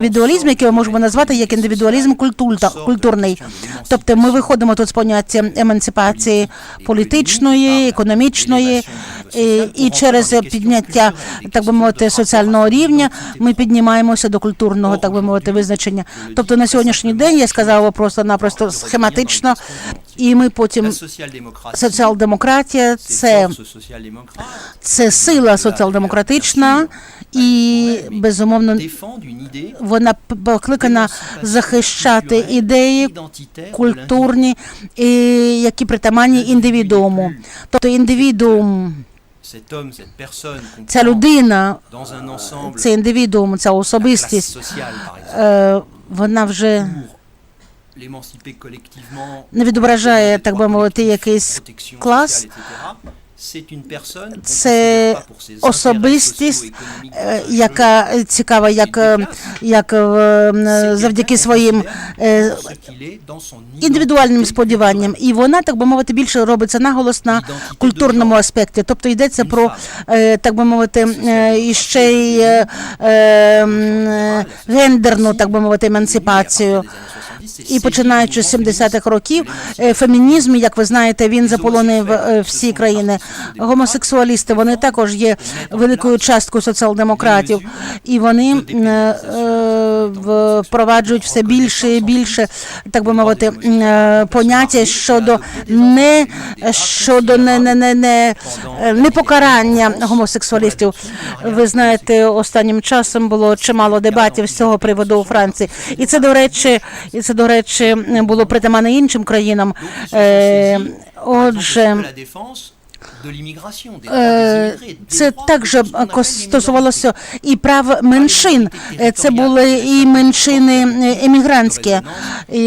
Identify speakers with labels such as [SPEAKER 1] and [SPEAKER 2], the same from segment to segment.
[SPEAKER 1] індивідуалізм, який ми можемо назвати як індивідуалізм культурний. Тобто ми виходимо тут з поняття емансипації політичної, економічної, і, і через підняття, так би мовити, соціального рівня ми піднімаємося до культурного, так би мовити, визначення. Тобто на сьогоднішній день я сказала просто-напросто схематично, і ми потім соціал-демократія це, це сила соціал-демократична і безумовно вона покликана захищати ідеї культурні, і, які притаманні індивідууму. Тобто індивідуум, ця людина, це індивідуум, ця особистість, е, вона вже не відображає, так би мовити, якийсь клас. Це особистість, е, яка цікава, як, е, як е, завдяки своїм е, індивідуальним сподіванням, і вона, так би мовити, більше робиться наголос на культурному аспекті. Тобто йдеться про, е, так би мовити, е, ще й е, е, е, гендерну, так би мовити, емансипацію. І починаючи з 70-х років, е, фемінізм, як ви знаєте, він заполонив е, всі країни. Гомосексуалісти вони також є великою часткою соціал-демократів, і вони е, впроваджують все більше і більше, так би мовити, е, поняття щодо не щодо не, не, не, не, е, непокарання гомосексуалістів. Ви знаєте, останнім часом було чимало дебатів з цього приводу у Франції, і це до речі, і це до речі було притаманне іншим країнам. Е, Отже, це також ко- стосувалося і прав меншин. Е, Це були і меншини е, емігрантські. І,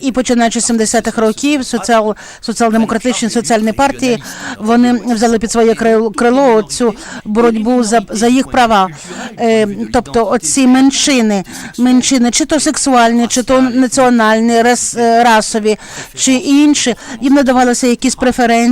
[SPEAKER 1] і починаючи з 70-х років, соціал, соціал-демократичні соціальні партії вони взяли під своє крило цю боротьбу за, за їх права. Е, Тобто, оці меншини, меншини, чи то сексуальні, чи то національні, рас, е, расові, чи інші, їм надавалися якісь преференції.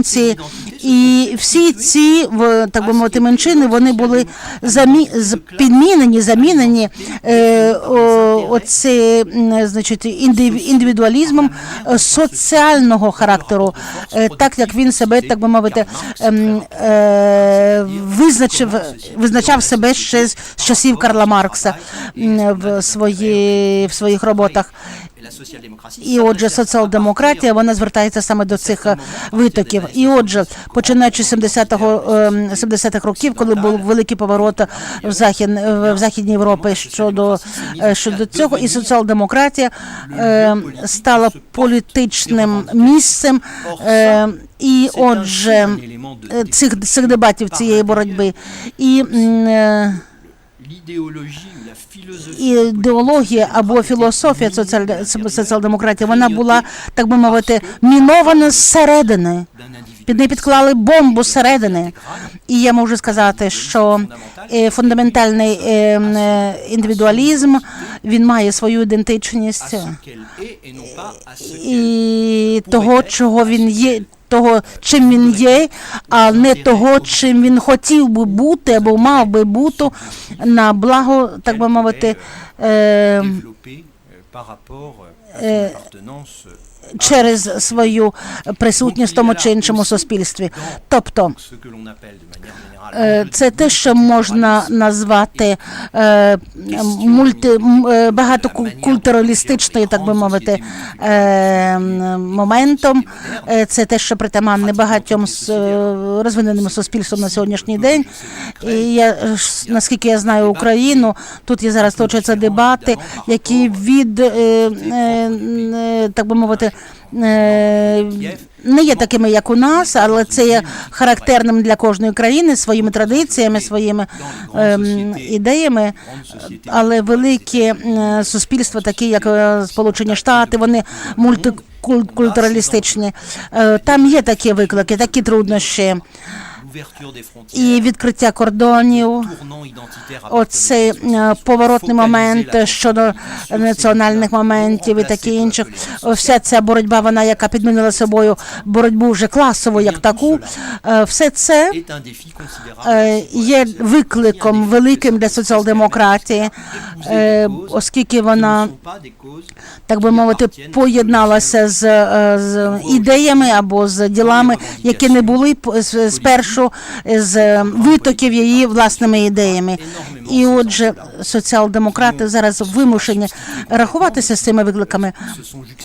[SPEAKER 1] І всі ці, так би мовити, меншини, вони були замі... підмінені, замінені е, о, оце, значить, індив- індивідуалізмом е, соціального характеру, е, так як він себе, так би мовити, ем, е, визначив, визначав себе ще з часів Карла Маркса в, свої, в своїх роботах. І отже, соціал-демократія вона звертається саме до цих е, витоків. І отже, починаючи з 70-го, ем, 70-х років, коли був великий поворот в захід в західній Європі щодо е, щодо цього, і соціал-демократія е, стала політичним місцем. Е, і отже, е, цих цих дебатів цієї боротьби і. Ідеологія або філософія соціал-демократії, вона була, так би мовити, мінована зсередини. Під неї підклали бомбу зсередини. І я можу сказати, що е, фундаментальний е, е, індивідуалізм він має свою ідентичність і того, чого він є. Того, чим він є, а не того, чим він хотів би бути або мав би бути на благо, так би мовити, е, е, через свою присутність в тому чи іншому суспільстві. Тобто е, це те, що можна назвати е, мульти е, багатокультуралістичною, так би мовити, моментом. Це те, що притаманне багатьом розвиненим суспільством на сьогоднішній день. І я наскільки я знаю Україну, тут є зараз точаться дебати, які від так би мовити. Е, Не є такими, як у нас, але це є характерним для кожної країни своїми традиціями, своїми ем, ідеями. Але великі е, суспільства, такі як е, Сполучені Штати, вони мультикультуралістичні. Там є такі виклики, такі труднощі. І відкриття кордонів. Оцей е, поворотний момент щодо національних моментів і таке інших. Вся ця боротьба, вона яка підмінила собою боротьбу вже класову, як таку. Е, Все це е, є викликом великим для соціал-демократії, е, оскільки вона, так би мовити, поєдналася з, е, з ідеями або з ділами, які не були п- спершу з витоків її власними ідеями. І отже, соціал-демократи зараз вимушені рахуватися з цими викликами.